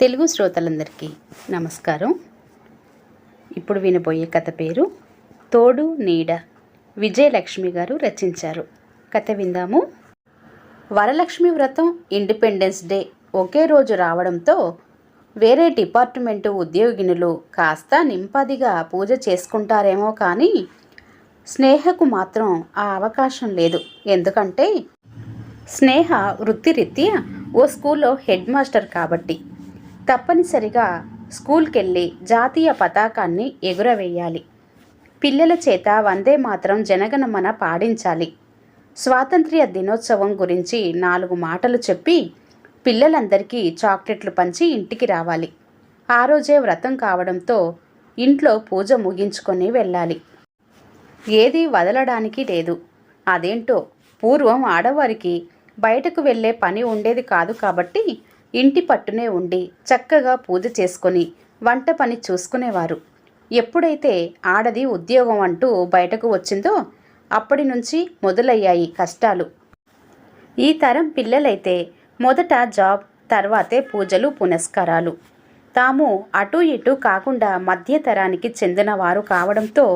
తెలుగు శ్రోతలందరికీ నమస్కారం. ఇప్పుడు వినబోయే కథ పేరు తోడు నీడ. విజయలక్ష్మి గారు రచించారు. కథ విందాము. వరలక్ష్మి వ్రతం ఇండిపెండెన్స్ డే ఒకే రోజు రావడంతో వేరే డిపార్ట్మెంటు ఉద్యోగినులు కాస్త నింపదిగా పూజ చేసుకుంటారేమో కానీ స్నేహకు మాత్రం ఆ అవకాశం లేదు. ఎందుకంటే స్నేహ వృత్తిరీత్యా ఓ స్కూల్లో హెడ్ మాస్టర్ కాబట్టి తప్పనిసరిగా స్కూల్కెళ్ళి జాతీయ పతాకాన్ని ఎగురవేయాలి. పిల్లల చేత వందే మాత్రం జనగణమన పాడించాలి. స్వాతంత్ర్య దినోత్సవం గురించి నాలుగు మాటలు చెప్పి పిల్లలందరికీ చాక్లెట్లు పంచి ఇంటికి రావాలి. ఆ రోజే వ్రతం కావడంతో ఇంట్లో పూజ ముగించుకొని వెళ్ళాలి. ఏది వదలడానికి లేదు. అదేంటో పూర్వం ఆడవారికి బయటకు వెళ్ళే పని ఉండేది కాదు కాబట్టి ఇంటి పట్టునే ఉండి చక్కగా పూజ చేసుకొని వంట పని చూసుకునేవారు. ఎప్పుడైతే ఆడది ఉద్యోగం అంటూ బయటకు వచ్చిందో అప్పటి నుంచి మొదలయ్యాయి కష్టాలు. ఈ తరం పిల్లలైతే మొదట జాబ్ తర్వాతే పూజలు పునస్కారాలు. తాము అటు ఇటు కాకుండా మధ్యతరానికి చెందినవారు కావడంతో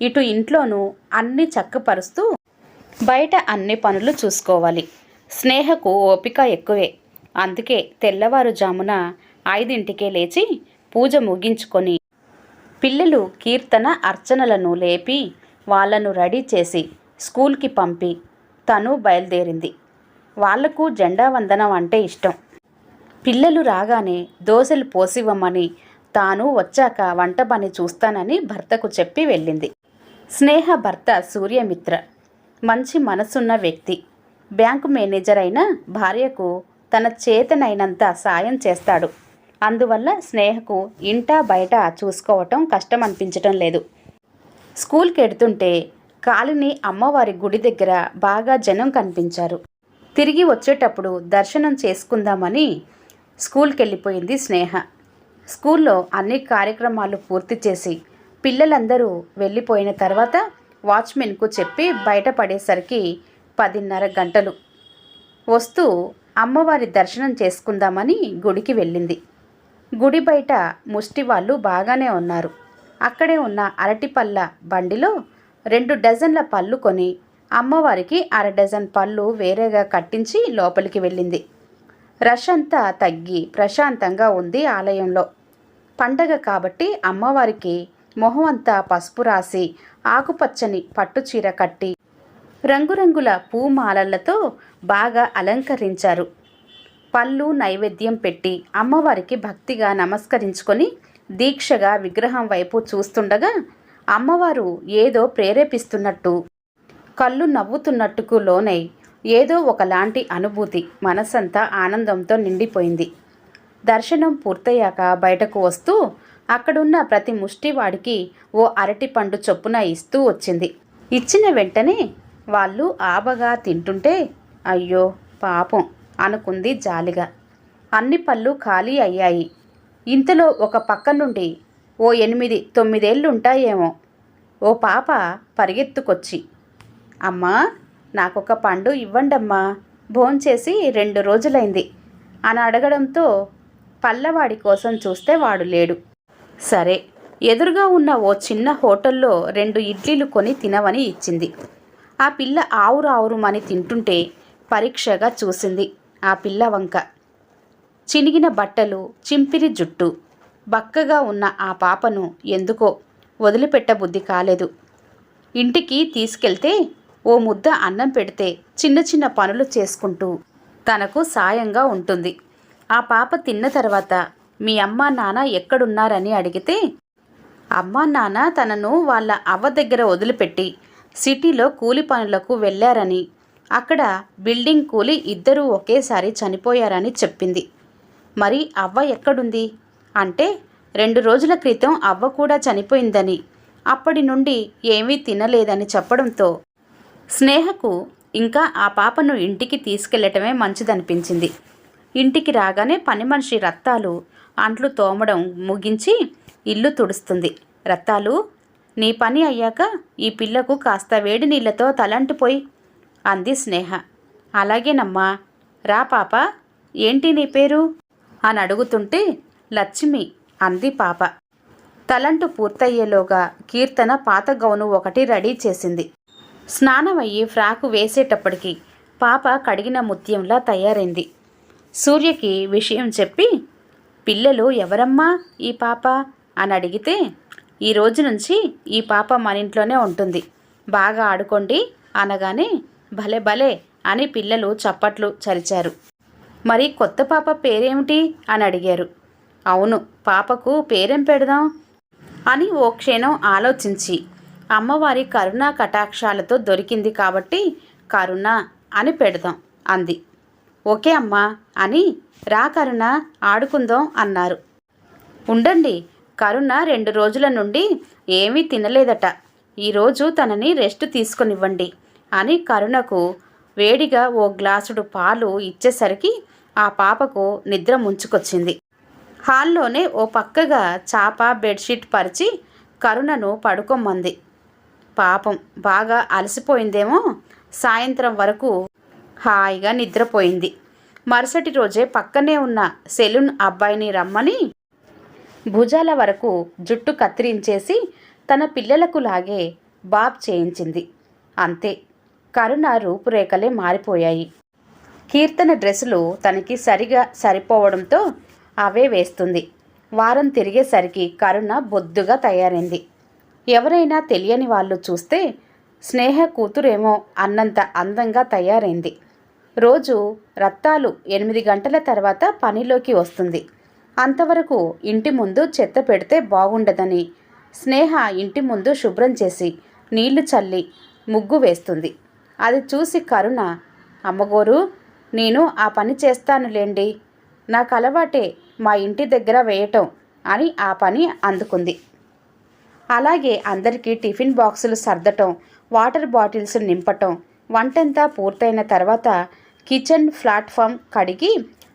ఇటు ఇంట్లోనూ అన్ని చక్కపరుస్తూ బయట అన్ని పనులు చూసుకోవాలి. స్నేహకు ఓపిక ఎక్కువే. అందుకే తెల్లవారుజామున ఐదింటికే లేచి పూజ ముగించుకొని పిల్లలు కీర్తన అర్చనలను లేపి వాళ్ళను రెడీ చేసి స్కూల్కి పంపి తను బయలుదేరింది. వాళ్ళకు జెండా వందనం అంటే ఇష్టం. పిల్లలు రాగానే దోశలు పోసివ్వమని తాను వచ్చాక వంట పని చూస్తానని భర్తకు చెప్పి వెళ్ళింది. స్నేహ భర్త సూర్యమిత్ర. మంచి మనసున్న వ్యక్తి. బ్యాంకు మేనేజర్ అయిన భార్యకు తన చేతనైనంత సాయం చేస్తాడు. అందువల్ల స్నేహకు ఇంటా బయట చూసుకోవటం కష్టం అనిపించటం లేదు. స్కూల్కి ఎడుతుంటే కాలిని అమ్మవారి గుడి దగ్గర బాగా జనం కనిపించారు. తిరిగి వచ్చేటప్పుడు దర్శనం చేసుకుందామని స్కూల్కి వెళ్ళిపోయింది స్నేహ. స్కూల్లో అన్ని కార్యక్రమాలు పూర్తి చేసి పిల్లలందరూ వెళ్ళిపోయిన తర్వాత వాచ్మెన్కు చెప్పి బయటపడేసరికి పదిన్నర గంటలు. వస్తూ అమ్మవారి దర్శనం చేసుకుందామని గుడికి వెళ్ళింది. గుడి బయట ముష్టి వాళ్ళు బాగానే ఉన్నారు. అక్కడే ఉన్న అరటిపళ్ళ బండిలో రెండు డజన్ల పళ్ళు కొని అమ్మవారికి అర డజన్ పళ్ళు వేరేగా కట్టించి లోపలికి వెళ్ళింది. రష్ అంతా తగ్గి ప్రశాంతంగా ఉంది ఆలయంలో. పండగ కాబట్టి అమ్మవారికి మొహం అంతా పసుపు రాసి ఆకుపచ్చని పట్టుచీర కట్టి రంగురంగుల పూమాలలతో బాగా అలంకరించారు. పళ్ళు నైవేద్యం పెట్టి అమ్మవారికి భక్తిగా నమస్కరించుకొని దీక్షగా విగ్రహం వైపు చూస్తుండగా అమ్మవారు ఏదో ప్రేరేపిస్తున్నట్టు కళ్ళు నవ్వుతున్నట్టుకు లోనై ఏదో ఒకలాంటి అనుభూతి మనసంతా ఆనందంతో నిండిపోయింది. దర్శనం పూర్తయ్యాక బయటకు వస్తూ అక్కడున్న ప్రతి ముష్టివాడికి ఓ అరటిపండు చొప్పున ఇస్తూ వచ్చింది. ఇచ్చిన వెంటనే వాళ్ళు ఆబగా తింటుంటే అయ్యో పాపం అనుకుంది జాలిగా. అన్ని పళ్ళు ఖాళీ అయ్యాయి. ఇంతలో ఒక పక్క నుండి ఓ ఎనిమిది తొమ్మిదేళ్ళుంటాయేమో. ఓ పాప పరిగెత్తుకొచ్చి అమ్మా నాకొక పండు ఇవ్వండమ్మా. భోంచేసి రెండు రోజులైంది అని అడగడంతో పల్లవాడి కోసం చూస్తే వాడు లేడు. సరే ఎదురుగా ఉన్న ఓ చిన్న హోటల్లో రెండు ఇడ్లీలు కొని తినవని ఇచ్చింది. ఆ పిల్ల ఆవురు ఆవురుమని తింటుంటే పరీక్షగా చూసింది ఆ పిల్ల వంక. చినిగిన బట్టలు చింపిరి జుట్టు. బక్కగా ఉన్న ఆ పాపను ఎందుకో వదిలిపెట్టబుద్ధి కాలేదు. ఇంటికి తీసుకెళ్తే ఓ ముద్ద అన్నం పెడితే చిన్న చిన్న పనులు చేసుకుంటూ తనకు సాయంగా ఉంటుంది. ఆ పాప తిన్న తర్వాత మీ అమ్మ నాన్న ఎక్కడున్నారని అడిగితే అమ్మా నాన్న తనను వాళ్ళ అవ్వ దగ్గర వదిలిపెట్టి సిటీలో కూలి పనులకు వెళ్ళారని అక్కడ బిల్డింగ్ కూలి ఇద్దరూ ఒకేసారి చనిపోయారని చెప్పింది. మరి అవ్వ ఎక్కడుంది? అంటే రెండు రోజుల క్రితం అవ్వ కూడా చనిపోయిందని అప్పటి నుండి ఏమీ తినలేదని చెప్పడంతో స్నేహకు ఇంకా ఆ పాపను ఇంటికి తీసుకెళ్ళటమే మంచిదనిపించింది. ఇంటికి రాగానే పని మనిషి రత్తాలు అంట్లు తోమడం ముగించి ఇల్లు తుడుస్తుంది. రత్తాలు నీ పని అయ్యాక ఈ పిల్లకు కాస్త వేడి నీళ్ళతో తలంటిపోయి అంది స్నేహ. అలాగేనమ్మా రా పాప ఏంటి నీ పేరు? అని అడుగుతుంటే లక్ష్మి అంది పాప. తలంటు పూర్తయ్యేలోగా కీర్తన పాత గౌను ఒకటి రెడీ చేసింది. స్నానమయ్యి ఫ్రాకు వేసేటప్పటికి పాప కడిగిన ముత్యంలా తయారైంది. సూర్యకి విషయం చెప్పి పిల్లలు ఎవరమ్మా ఈ పాప? అని అడిగితే ఈ రోజు నుంచి ఈ పాప మన ఇంట్లోనే ఉంటుంది. బాగా ఆడుకోండి అనగానే భలే భలే అని పిల్లలు చప్పట్లు చరిచారు. మరి కొత్త పాప పేరేమిటి అని అడిగారు. అవును పాపకు పేరేం పెడదాం? అని ఓ క్షణం ఆలోచించి అమ్మవారి కరుణా కటాక్షాలతో దొరికింది కాబట్టి కరుణ అని పెడదాం అంది. ఓకే అమ్మా అని రా కరుణ ఆడుకుందాం అన్నారు. ఉండండి కరుణ రెండు రోజుల నుండి ఏమీ తినలేదట. ఈరోజు తనని రెస్ట్ తీసుకొనివ్వండి అని కరుణకు వేడిగా ఓ గ్లాసుడు పాలు ఇచ్చేసరికి ఆ పాపకు నిద్ర ముంచుకొచ్చింది. హాల్లోనే ఓ పక్కగా చాప బెడ్షీట్ పరిచి కరుణను పడుకోమంది. పాపం బాగా అలసిపోయిందేమో. సాయంత్రం వరకు హాయిగా నిద్రపోయింది. మరుసటి రోజే పక్కనే ఉన్న సెలూన్ అబ్బాయిని రమ్మని భుజాల వరకు జుట్టు కత్తిరించేసి తన పిల్లలకు లాగే బాబ్ చేయించింది. అంతే కరుణ రూపురేఖలే మారిపోయాయి. కీర్తన డ్రెస్సులు తనకి సరిగా సరిపోవడంతో అవే వేస్తుంది. వారం తిరిగేసరికి కరుణ బొద్దుగా తయారైంది. ఎవరైనా తెలియని వాళ్ళు చూస్తే స్నేహ కూతురేమో అన్నంత అందంగా తయారైంది. రోజు రత్తాలు ఎనిమిది గంటల తర్వాత పనిలోకి వస్తుంది. అంతవరకు ఇంటి ముందు చెత్త పెడితే బాగుండదని. స్నేహ ఇంటి ముందు శుభ్రం చేసి నీళ్ళు చల్లి ముగ్గు వేస్తుంది. అది చూసి కరుణ అమ్మగోరు నేను ఆ పని చేస్తానులేండి. నాకు అలవాటే మా ఇంటి దగ్గర వేయటం అని ఆ పని అందుకుంది. అలాగే అందరికీ టిఫిన్ బాక్సులు సర్దటం వాటర్ బాటిల్స్ నింపటం వంటంతా పూర్తయిన తర్వాత కిచెన్ ప్లాట్ఫామ్ కడిగి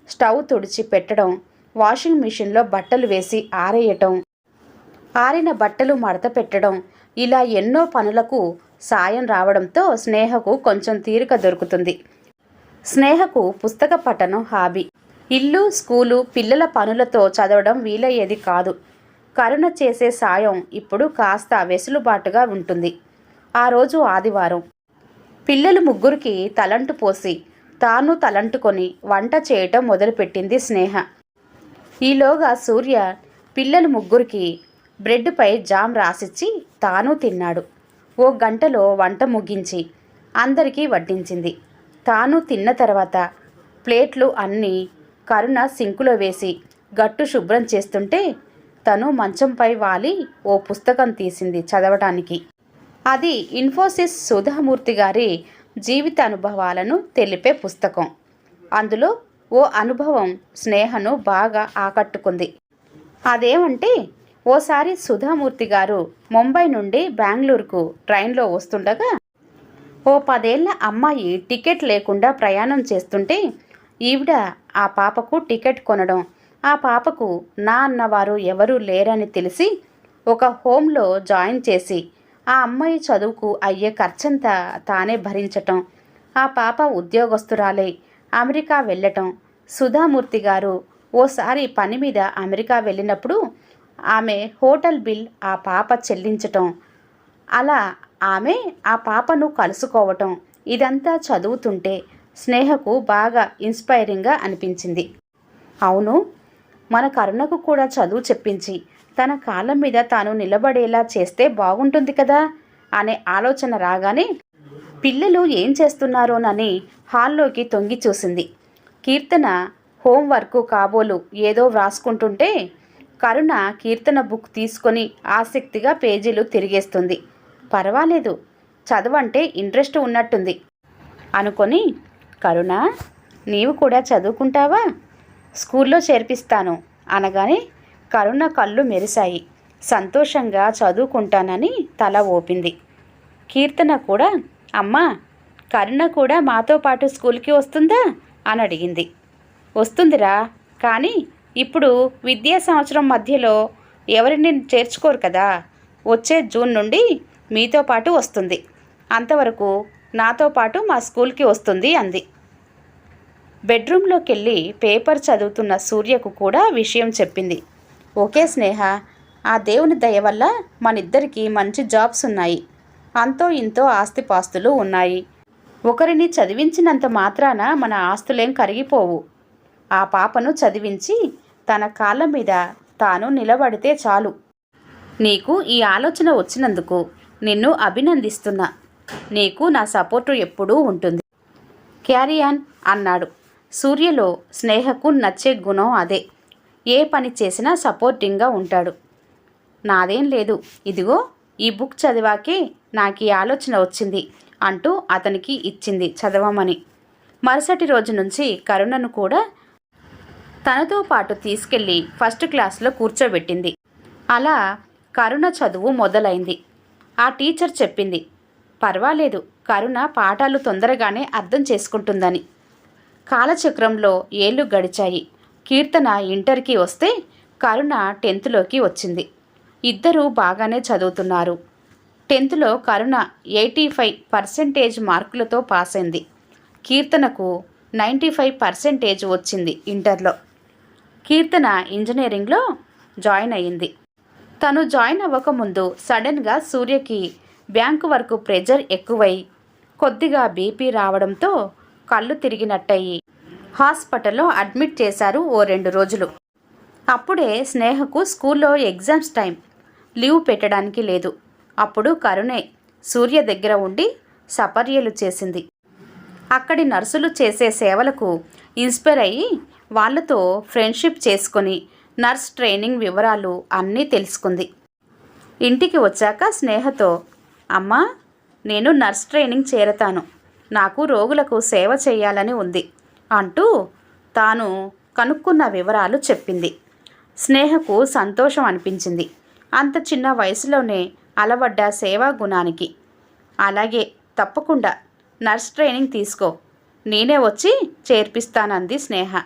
స్టవ్ తుడిచి పెట్టడం వాషింగ్ మిషన్లో బట్టలు వేసి ఆరేయటం. ఆరిన బట్టలు మడత పెట్టడం. ఇలా ఎన్నో పనులకు సాయం రావడంతో స్నేహకు కొంచెం తీరిక దొరుకుతుంది. స్నేహకు పుస్తక పఠనం హాబీ. ఇల్లు స్కూలు పిల్లల పనులతో చదవడం వీలయ్యేది కాదు. కరుణ చేసే సాయం ఇప్పుడు కాస్త వెసులుబాటుగా ఉంటుంది. ఆ రోజు ఆదివారం. పిల్లలు ముగ్గురికి తలంటు పోసి తాను తలంటుకొని వంట చేయటం మొదలుపెట్టింది స్నేహ. ఈలోగా సూర్య పిల్లలు ముగ్గురికి బ్రెడ్పై జామ్ రాసిచ్చి తాను తిన్నాడు. ఓ గంటలో వంట ముగించి అందరికీ వడ్డించింది. తాను తిన్న తర్వాత ప్లేట్లు అన్నీ కరుణ సింకులో వేసి గట్టు శుభ్రం చేస్తుంటే తను మంచంపై వాలి ఓ పుస్తకం తీసింది చదవటానికి. అది ఇన్ఫోసిస్ సుధామూర్తి గారి జీవిత అనుభవాలను తెలిపే పుస్తకం. అందులో ఓ అనుభవం స్నేహను బాగా ఆకట్టుకుంది. అదేమంటే ఓసారి సుధామూర్తి గారు ముంబై నుండి బెంగళూరుకు ట్రైన్లో వస్తుండగా ఓ పదేళ్ళ అమ్మాయి టికెట్ లేకుండా ప్రయాణం చేస్తుంటే ఈవిడ ఆ పాపకు టికెట్ కొనడం ఆ పాపకు నా అన్నవారు ఎవరూ లేరని తెలిసి ఒక హోంలో జాయిన్ చేసి ఆ అమ్మాయి చదువుకు అయ్యే ఖర్చంతా తానే భరించటం ఆ పాప ఉద్యోగస్తురాలై అమెరికా వెళ్ళటం సుధామూర్తి గారు ఓసారి పని మీద అమెరికా వెళ్ళినప్పుడు ఆమె హోటల్ బిల్ ఆ పాప చెల్లించటం. అలా ఆమె ఆ పాపను కలుసుకోవటం. ఇదంతా చదువుతుంటే స్నేహకు బాగా ఇన్స్పైరింగ్గా అనిపించింది. అవును మన కరుణకు కూడా చదువు చెప్పించి తన కాళ్ళ మీద తాను నిలబడేలా చేస్తే బాగుంటుంది కదా అనే ఆలోచన రాగానే పిల్లలు ఏం చేస్తున్నారోనని హాల్లోకి తొంగి చూసింది. కీర్తన హోంవర్క్ కాబోలు ఏదో వ్రాసుకుంటుంటే కరుణ కీర్తన బుక్ తీసుకొని ఆసక్తిగా పేజీలు తిరిగేస్తుంది. పర్వాలేదు చదవంటే ఇంట్రెస్ట్ ఉన్నట్టుంది. అనుకొని కరుణ నీవు కూడా చదువుకుంటావా? స్కూల్లో చేర్పిస్తాను అనగానే కరుణ కళ్ళు మెరిశాయి. సంతోషంగా చదువుకుంటానని తల ఊపింది. కీర్తన కూడా అమ్మా కరుణ కూడా మాతో పాటు స్కూల్కి వస్తుందా? అని అడిగింది వస్తుందిరా కానీ ఇప్పుడు విద్యా సంవత్సరం మధ్యలో ఎవరిని చేర్చుకోరు కదా. వచ్చే జూన్ నుండి మీతో పాటు వస్తుంది. అంతవరకు నాతో పాటు మా స్కూల్కి వస్తుంది అంది. బెడ్రూమ్లోకి వెళ్ళి పేపర్ చదువుతున్న సూర్యకు కూడా విషయం చెప్పింది. ఓకే స్నేహ ఆ దేవుని దయ వల్ల మనిద్దరికీ మంచి జాబ్స్ ఉన్నాయి. అంతో ఇంతో ఆస్తిపాస్తులు ఉన్నాయి. ఒకరిని చదివించినంత మాత్రాన మన ఆస్తులేం కరిగిపోవు. ఆ పాపను చదివించి తన కాళ్ళ మీద తాను నిలబడితే చాలు. నీకు ఈ ఆలోచన వచ్చినందుకు నిన్ను అభినందిస్తున్నా. నీకు నా సపోర్టు ఎప్పుడూ ఉంటుంది. క్యారియాన్ అన్నాడు. సూర్యలో స్నేహకు నచ్చే గుణం అదే. ఏ పని చేసినా సపోర్టింగ్గా ఉంటాడు. నాదేం లేదు. ఇదిగో ఈ బుక్ చదివాకే నాకు ఈ ఆలోచన వచ్చింది. అంటూ అతనికి ఇచ్చింది చదవమని. మరుసటి రోజు నుంచి కరుణను కూడా తనతో పాటు తీసుకెళ్ళి ఫస్ట్ క్లాస్లో కూర్చోబెట్టింది. అలా కరుణ చదువు మొదలైంది. ఆ టీచర్ చెప్పింది పర్వాలేదు కరుణ పాఠాలు తొందరగానే అర్థం చేసుకుంటుందని. కాలచక్రంలో ఏళ్ళు గడిచాయి. కీర్తన ఇంటర్కి వస్తే కరుణ టెన్త్లోకి వచ్చింది. ఇద్దరూ బాగానే చదువుతున్నారు. టెన్త్లో కరుణ ఎయిటీ ఫైవ్ పర్సెంటేజ్ మార్కులతో పాస్ అయింది కీర్తనకు నైంటీ ఫైవ్ పర్సెంటేజ్ వచ్చింది ఇంటర్లో. కీర్తన ఇంజనీరింగ్లో జాయిన్ అయ్యింది. తను జాయిన్ అవ్వకముందు సడన్గా సూర్యకి బ్యాంకు వరకు ప్రెజర్ ఎక్కువై కొద్దిగా బీపీ రావడంతో కళ్ళు తిరిగినట్టయి హాస్పిటల్లో అడ్మిట్ చేశారు ఓ రెండు రోజులు. అప్పుడే స్నేహకు స్కూల్లో ఎగ్జామ్స్ టైం లీవ్ పెట్టడానికి లేదు. అప్పుడు కరుణే సూర్య దగ్గర ఉండి సపర్యలు చేసింది. అక్కడి నర్సులు చేసే సేవలకు ఇన్స్పైర్ అయ్యి వాళ్ళతో ఫ్రెండ్షిప్ చేసుకొని నర్స్ ట్రైనింగ్ వివరాలు అన్నీ తెలుసుకుంది. ఇంటికి వచ్చాక స్నేహతో అమ్మా నేను నర్స్ ట్రైనింగ్ చేరతాను. నాకు రోగులకు సేవ చేయాలని ఉంది అంటూ తాను కనుక్కున్న వివరాలు చెప్పింది. స్నేహకు సంతోషం అనిపించింది. అంత చిన్న వయసులోనే అలవడ్డ సేవా గుణానికి. అలాగే తప్పకుండా నర్స్ ట్రైనింగ్ తీసుకో. నేనే వచ్చి చేర్పిస్తానంది స్నేహ.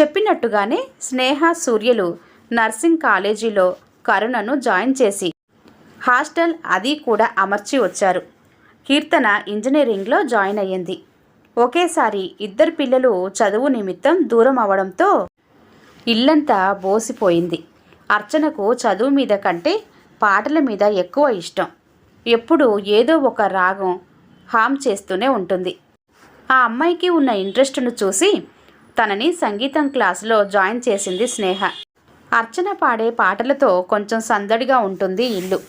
చెప్పినట్టుగానే స్నేహ సూర్యలు నర్సింగ్ కాలేజీలో కరుణను జాయిన్ చేసి హాస్టల్ అది కూడా అమర్చి వచ్చారు. కీర్తన ఇంజనీరింగ్లో జాయిన్ అయ్యింది. ఒకేసారి ఇద్దరు పిల్లలు చదువు నిమిత్తం దూరం అవడంతో ఇల్లంతా బోసిపోయింది. అర్చనకు చదువు మీద కంటే పాటల మీద ఎక్కువ ఇష్టం. ఎప్పుడు ఏదో ఒక రాగం హామ్ చేస్తూనే ఉంటుంది. ఆ అమ్మాయికి ఉన్న ఇంట్రెస్ట్ను చూసి తనని సంగీతం క్లాసులో జాయిన్ చేసింది స్నేహ. అర్చన పాడే పాటలతో కొంచెం సందడిగా ఉంటుంది ఇల్లు.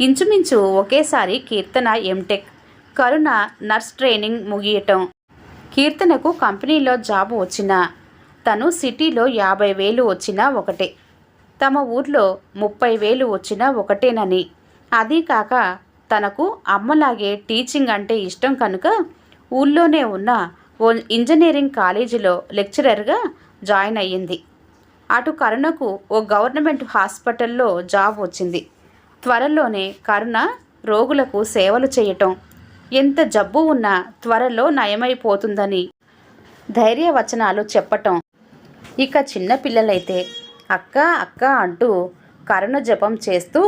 ఇంచుమించు ఒకేసారి Keerthana MTech Karuna nurse training ముగియటం. కీర్తనకు కంపెనీలో జాబ్ వచ్చినా తను సిటీలో యాభై వేలు వచ్చినా ఒకటే. తమ ఊర్లో ముప్పై వేలు వచ్చినా ఒకటేనని. అదీ కాక తనకు అమ్మలాగే టీచింగ్ అంటే ఇష్టం కనుక ఊళ్ళోనే ఉన్న ఓ ఇంజనీరింగ్ కాలేజీలో లెక్చరర్గా జాయిన్ అయ్యింది. అటు కరుణకు ఓ గవర్నమెంట్ హాస్పిటల్లో జాబ్ వచ్చింది. త్వరలోనే కరుణ రోగులకు సేవలు చేయటం ఎంత జబ్బు ఉన్నా త్వరలో నయమైపోతుందని ధైర్యవచనాలు చెప్పటం. ఇక చిన్నపిల్లలైతే అక్క అక్క అంటూ కరుణ జపం చేస్తూ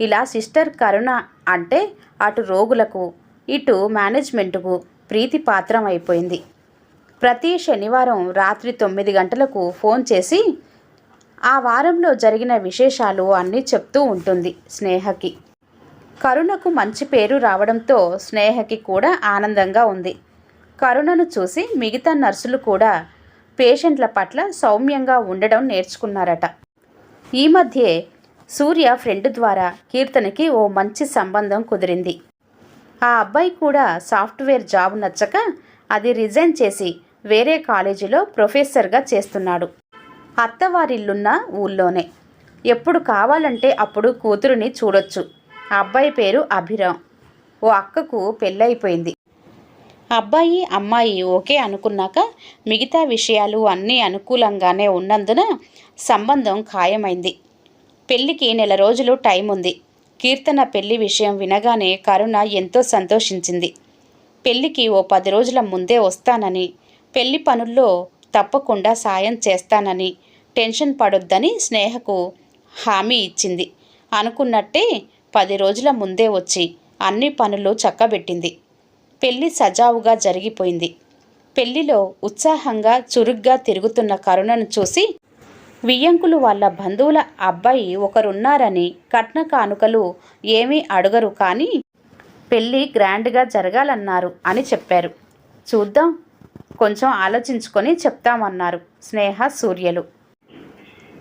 ఇలా సిస్టర్ కరుణ అంటే అటు రోగులకు ఇటు మేనేజ్మెంటుకు ప్రీతిపాత్రం అయిపోయింది. ప్రతి శనివారం రాత్రి తొమ్మిది గంటలకు ఫోన్ చేసి ఆ వారంలో జరిగిన విశేషాలు అన్నీ చెప్తూ ఉంటుంది స్నేహకి. కరుణకు మంచి పేరు రావడంతో స్నేహకి కూడా ఆనందంగా ఉంది. కరుణను చూసి మిగతా నర్సులు కూడా పేషెంట్ల పట్ల సౌమ్యంగా ఉండడం నేర్చుకున్నారట. ఈ మధ్యే సూర్య ఫ్రెండ్ ద్వారా కీర్తనకి ఓ మంచి సంబంధం కుదిరింది. ఆ అబ్బాయి కూడా సాఫ్ట్వేర్ జాబ్ నచ్చక అది రిజైన్ చేసి వేరే కాలేజీలో ప్రొఫెసర్గా చేస్తున్నాడు. అత్తవారిల్లున్న ఊళ్ళోనే. ఎప్పుడు కావాలంటే అప్పుడు కూతురుని చూడొచ్చు. ఆ అబ్బాయి పేరు అభిరామ్. ఓ అక్కకు పెళ్ళైపోయింది అబ్బాయి అమ్మాయి ఓకే అనుకున్నాక మిగతా విషయాలు అన్నీ అనుకూలంగానే ఉన్నందున సంబంధం ఖాయమైంది. పెళ్ళికి నెల రోజులు టైం ఉంది. కీర్తన పెళ్ళి విషయం వినగానే కరుణ ఎంతో సంతోషించింది. పెళ్ళికి ఓ పది రోజుల ముందే వస్తానని పెళ్ళి పనుల్లో తప్పకుండా సాయం చేస్తానని టెన్షన్ పడొద్దని స్నేహకు హామీ ఇచ్చింది. అనుకున్నట్టే పది రోజుల ముందే వచ్చి అన్ని పనులు చక్కబెట్టింది. పెళ్ళి సజావుగా జరిగిపోయింది. పెళ్ళిలో ఉత్సాహంగా చురుగ్గా తిరుగుతున్న కరుణను చూసి వియ్యంకులు వాళ్ళ బంధువుల అబ్బాయి ఒకరున్నారని కట్న కానుకలు ఏమీ అడగరు కానీ పెళ్ళి గ్రాండ్గా జరగాలన్నారు అని చెప్పారు. చూద్దాం కొంచెం ఆలోచించుకొని చెప్తామన్నారు స్నేహ సూర్యలు.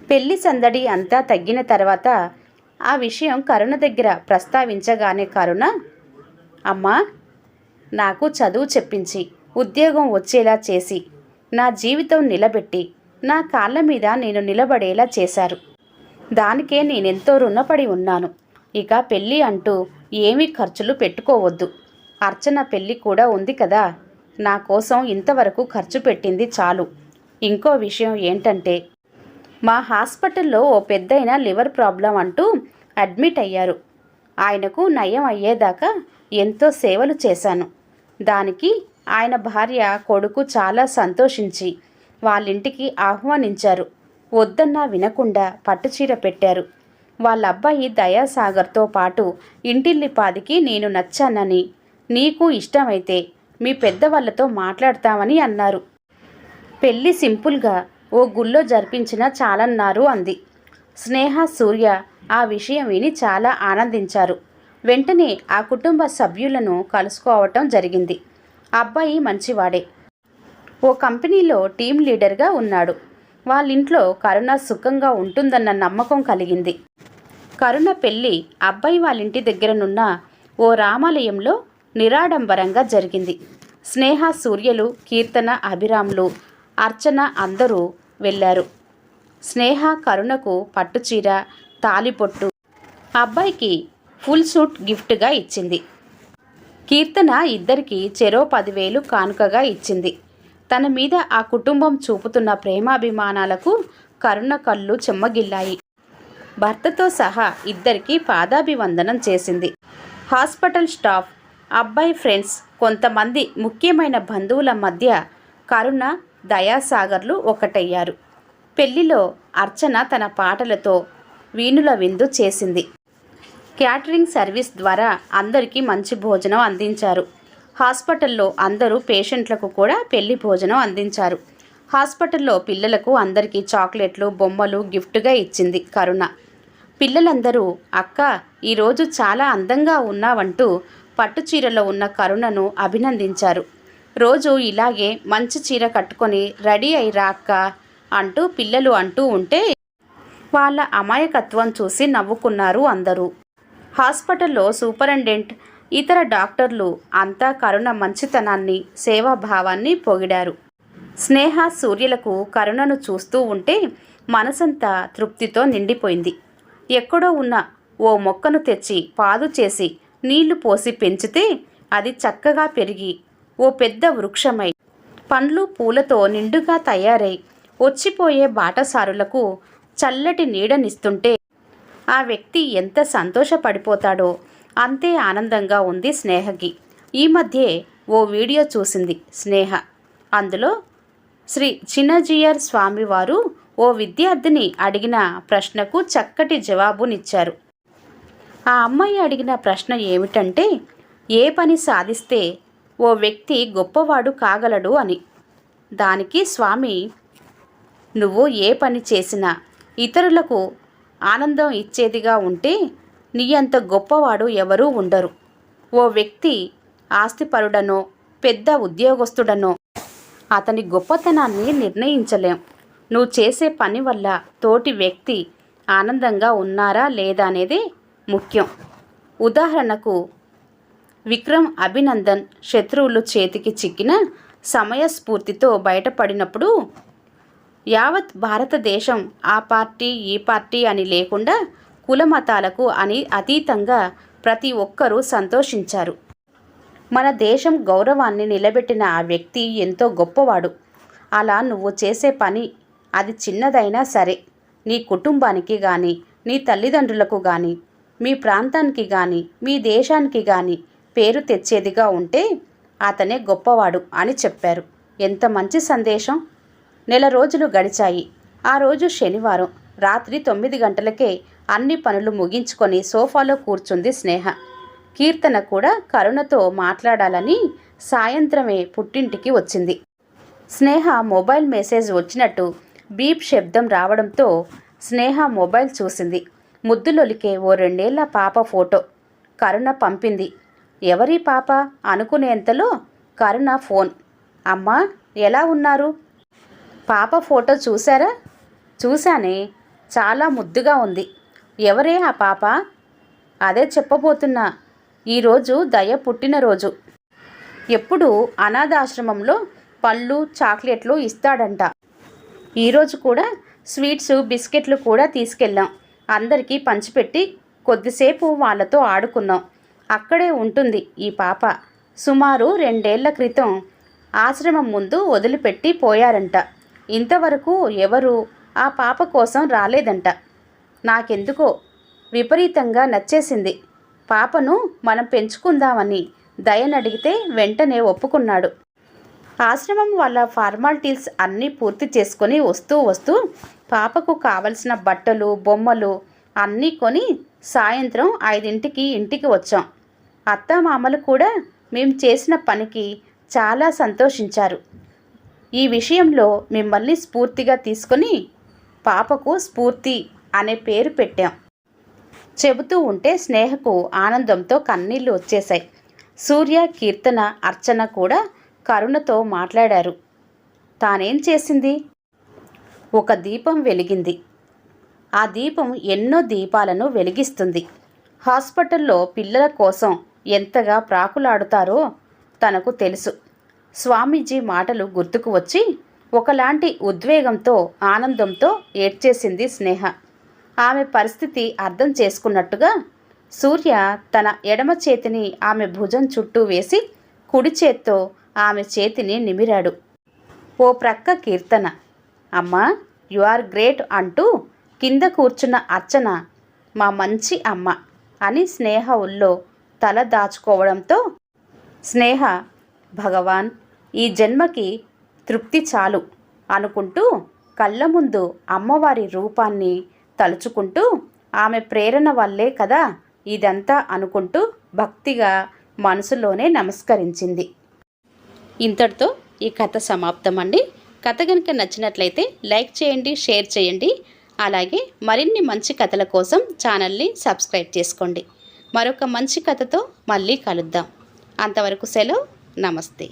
పెళ్ళి సందడి అంతా తగ్గిన తర్వాత ఆ విషయం కరుణ దగ్గర ప్రస్తావించగానే కరుణ అమ్మా నాకు చదువు చెప్పించి ఉద్యోగం వచ్చేలా చేసి నా జీవితం నిలబెట్టి నా కాళ్ళ మీద నేను నిలబడేలా చేశారు. దానికే నేనెంతో రుణపడి ఉన్నాను. ఇక పెళ్ళి అంటూ ఏమీ ఖర్చులు పెట్టుకోవద్దు. అర్చన పెళ్ళి కూడా ఉంది కదా. నా కోసం ఇంతవరకు ఖర్చు పెట్టింది చాలు. ఇంకో విషయం ఏంటంటే మా హాస్పిటల్లో ఓ పెద్దయిన లివర్ ప్రాబ్లం అంటూ అడ్మిట్ అయ్యారు. ఆయనకు నయం అయ్యేదాకా ఎంతో సేవలు చేశాను. దానికి ఆయన భార్య కొడుకు చాలా సంతోషించి వాళ్ళింటికి ఆహ్వానించారు. వద్దన్నా వినకుండా పట్టుచీర పెట్టారు. వాళ్ళ అబ్బాయి దయాసాగర్తో పాటు ఇంటిల్లిపాదికి నేను నచ్చానని నీకు ఇష్టమైతే మీ పెద్దవాళ్ళతో మాట్లాడతామని అన్నారు. పెళ్ళి సింపుల్గా ఓ గుళ్ళో జరిపించిన చాలన్నారు అంది. స్నేహ సూర్య ఆ విషయం విని చాలా ఆనందించారు. వెంటనే ఆ కుటుంబ సభ్యులను కలుసుకోవటం జరిగింది. అబ్బాయి మంచివాడే. ఓ కంపెనీలో టీం లీడర్గా ఉన్నాడు. వాళ్ళింట్లో కరుణ సుఖంగా ఉంటుందన్న నమ్మకం కలిగింది. కరుణ పెళ్ళి అబ్బాయి వాళ్ళింటి దగ్గరనున్న ఓ రామాలయంలో నిరాడంబరంగా జరిగింది. స్నేహ సూర్యలు కీర్తన అభిరాములు అర్చన అందరూ వెళ్ళారు. స్నేహ కరుణకు పట్టుచీర తాలిపొట్టు అబ్బాయికి ఫుల్ సూట్ గిఫ్ట్గా ఇచ్చింది. కీర్తన ఇద్దరికి చెరో పదివేలు కానుకగా ఇచ్చింది. తన మీద ఆ కుటుంబం చూపుతున్న ప్రేమాభిమానాలకు కరుణ కళ్ళు చెమ్మగిల్లాయి. భర్తతో సహా ఇద్దరికి పాదాభివందనం చేసింది. హాస్పిటల్ స్టాఫ్ అబ్బాయి ఫ్రెండ్స్ కొంతమంది ముఖ్యమైన బంధువుల మధ్య కరుణ దయాసాగర్లు ఒకటయ్యారు. పెళ్ళిలో అర్చన తన పాటలతో వీణుల విందు చేసింది. క్యాటరింగ్ సర్వీస్ ద్వారా అందరికీ మంచి భోజనం అందించారు. హాస్పిటల్లో అందరూ పేషెంట్లకు కూడా పెళ్ళి భోజనం అందించారు. హాస్పిటల్లో పిల్లలకు అందరికీ చాక్లెట్లు బొమ్మలు గిఫ్ట్గా ఇచ్చింది కరుణ. పిల్లలందరూ అక్క ఈరోజు చాలా అందంగా ఉన్నావంటూ పట్టు చీరలో ఉన్న కరుణను అభినందించారు. రోజు ఇలాగే మంచి చీర కట్టుకొని రెడీ అయి రాక్క అంటూ పిల్లలు అంటూ ఉంటే వాళ్ళ అమాయకత్వం చూసి నవ్వుకున్నారు అందరూ. హాస్పిటల్లో సూపరింటెండెంట్ ఇతర డాక్టర్లు అంతా కరుణ మంచితనాన్ని సేవాభావాన్ని పొగిడారు. స్నేహ సూర్యులకు కరుణను చూస్తూ ఉంటే మనసంతా తృప్తితో నిండిపోయింది. ఎక్కడో ఉన్న ఓ మొక్కను తెచ్చి పాదు చేసి నీళ్ళు పోసి పెంచితే అది చక్కగా పెరిగి ఓ పెద్ద వృక్షమై పండ్లు పూలతో నిండుగా తయారై వచ్చిపోయే బాటసారులకు చల్లటి నీడనిస్తుంటే ఆ వ్యక్తి ఎంత సంతోషపడిపోతాడో అంతే ఆనందంగా ఉంది స్నేహకి. ఈ మధ్యే ఓ వీడియో చూసింది స్నేహ. అందులో శ్రీ చిన్నజీయర్ స్వామివారు ఓ విద్యార్థిని అడిగిన ప్రశ్నకు చక్కటి జవాబునిచ్చారు. ఆ అమ్మాయి అడిగిన ప్రశ్న ఏమిటంటే ఏ పని సాధిస్తే ఓ వ్యక్తి గొప్పవాడు కాగలడు అని. దానికి స్వామి నువ్వు ఏ పని చేసినా ఇతరులకు ఆనందం ఇచ్చేదిగా ఉంటే నీ అంత గొప్పవాడు ఎవరూ ఉండరు. ఓ వ్యక్తి ఆస్తిపరుడనో పెద్ద ఉద్యోగస్తుడనో అతని గొప్పతనాన్ని నిర్ణయించలేం. నువ్వు చేసే పని వల్ల తోటి వ్యక్తి ఆనందంగా ఉన్నారా లేదా అనేది ముఖ్యం. ఉదాహరణకు విక్రమ్ అభినందన్ శత్రువులు చేతికి చిక్కిన సమయస్ఫూర్తితో బయటపడినప్పుడు యావత్ భారతదేశం ఆ పార్టీ ఈ పార్టీ అని లేకుండా కులమతాలకు అని అతీతంగా ప్రతి ఒక్కరూ సంతోషించారు. మన దేశం గౌరవాన్ని నిలబెట్టిన ఆ వ్యక్తి ఎంతో గొప్పవాడు. అలా నువ్వు చేసే పని అది చిన్నదైనా సరే. నీ కుటుంబానికి కానీ నీ తల్లిదండ్రులకు కానీ మీ ప్రాంతానికి కానీ మీ దేశానికి కానీ పేరు తెచ్చేదిగా ఉంటే అతనే గొప్పవాడు అని చెప్పారు. ఎంత మంచి సందేశం! నెల రోజులు గడిచాయి. ఆ రోజు శనివారం రాత్రి తొమ్మిది గంటలకే అన్ని పనులు ముగించుకొని సోఫాలో కూర్చుంది స్నేహ. కీర్తన కూడా కరుణతో మాట్లాడాలని సాయంత్రమే పుట్టింటికి వచ్చింది. స్నేహ మొబైల్ మెసేజ్ వచ్చినట్టు బీప్ శబ్దం రావడంతో స్నేహ మొబైల్ చూసింది. ముద్దులొలికే ఓ రెండేళ్ళ పాప ఫోటో. కరుణ పంపింది. ఎవరి పాప అనుకునేంతలో కరుణ ఫోన్. అమ్మా ఎలా ఉన్నారు? పాప ఫోటో చూసారా చూశానే. చాలా ముద్దుగా ఉంది. ఎవరే ఆ పాప? అదే చెప్పబోతున్నా. ఈరోజు దయ పుట్టినరోజు ఎప్పుడు అనాథాశ్రమంలో పళ్ళు చాక్లెట్లు ఇస్తాడంట. ఈరోజు కూడా స్వీట్స్ బిస్కెట్లు కూడా తీసుకెళ్ళాం. అందరికీ పంచిపెట్టి కొద్దిసేపు వాళ్ళతో ఆడుకున్నాం. అక్కడే ఉంటుంది ఈ పాప. సుమారు రెండేళ్ళ క్రితం ఆశ్రమం ముందు వదిలిపెట్టి పోయారంట. ఇంతవరకు ఎవరు ఆ పాప కోసం రాలేదంట. నాకెందుకో విపరీతంగా నచ్చేసింది. పాపను మనం పెంచుకుందామని దయనడిగితే వెంటనే ఒప్పుకున్నాడు. ఆశ్రమం వాళ్ళ ఫార్మాలిటీస్ అన్నీ పూర్తి చేసుకొని వస్తూ వస్తూ పాపకు కావలసిన బట్టలు బొమ్మలు అన్నీ కొని సాయంత్రం ఐదింటికి ఇంటికి వచ్చాం. అత్తామామలు కూడా మేము చేసిన పనికి చాలా సంతోషించారు. ఈ విషయంలో మిమ్మల్ని స్ఫూర్తిగా తీసుకొని పాపకు స్ఫూర్తి అనే పేరు పెట్టాం. చెబుతూ ఉంటే స్నేహకు ఆనందంతో కన్నీళ్ళు వచ్చేశాయి. సూర్య కీర్తన అర్చన కూడా కరుణతో మాట్లాడారు. తానేం చేసింది? ఒక దీపం వెలిగింది. ఆ దీపం ఎన్నో దీపాలను వెలిగిస్తుంది. హాస్పిటల్లో పిల్లల కోసం ఎంతగా ప్రాకులాడుతారో తనకు తెలుసు. స్వామీజీ మాటలు గుర్తుకు వచ్చి ఒకలాంటి ఉద్వేగంతో ఆనందంతో ఏడ్చేసింది స్నేహ. ఆమె పరిస్థితి అర్థం చేసుకున్నట్టుగా సూర్య తన ఎడమ చేతిని ఆమె భుజం చుట్టూ వేసి కుడి చేత్తో ఆమె చేతిని నిమిరాడు. ఓ ప్రక్క కీర్తన. అమ్మా యు ఆర్ గ్రేట్ అంటూ కింద కూర్చున్న అర్చన మా మంచి అమ్మ అని స్నేహ ఉల్లో తల దాచుకోవడంతో స్నేహ భగవాన్ ఈ జన్మకి తృప్తి చాలు అనుకుంటూ కళ్ళ ముందు అమ్మవారి రూపాన్ని తలుచుకుంటూ ఆమె ప్రేరణ వల్లే కదా ఇదంతా అనుకుంటూ భక్తిగా మనసులోనే నమస్కరించింది. ఇంతటితో ఈ కథ సమాప్తం అండి కథ కనుక నచ్చినట్లయితే లైక్ చేయండి షేర్ చేయండి. అలాగే మరిన్ని మంచి కథల కోసం ఛానల్ని సబ్స్క్రైబ్ చేసుకోండి. మరొక మంచి కథతో మళ్ళీ కలుద్దాం. అంతవరకు సెలవు. నమస్తే.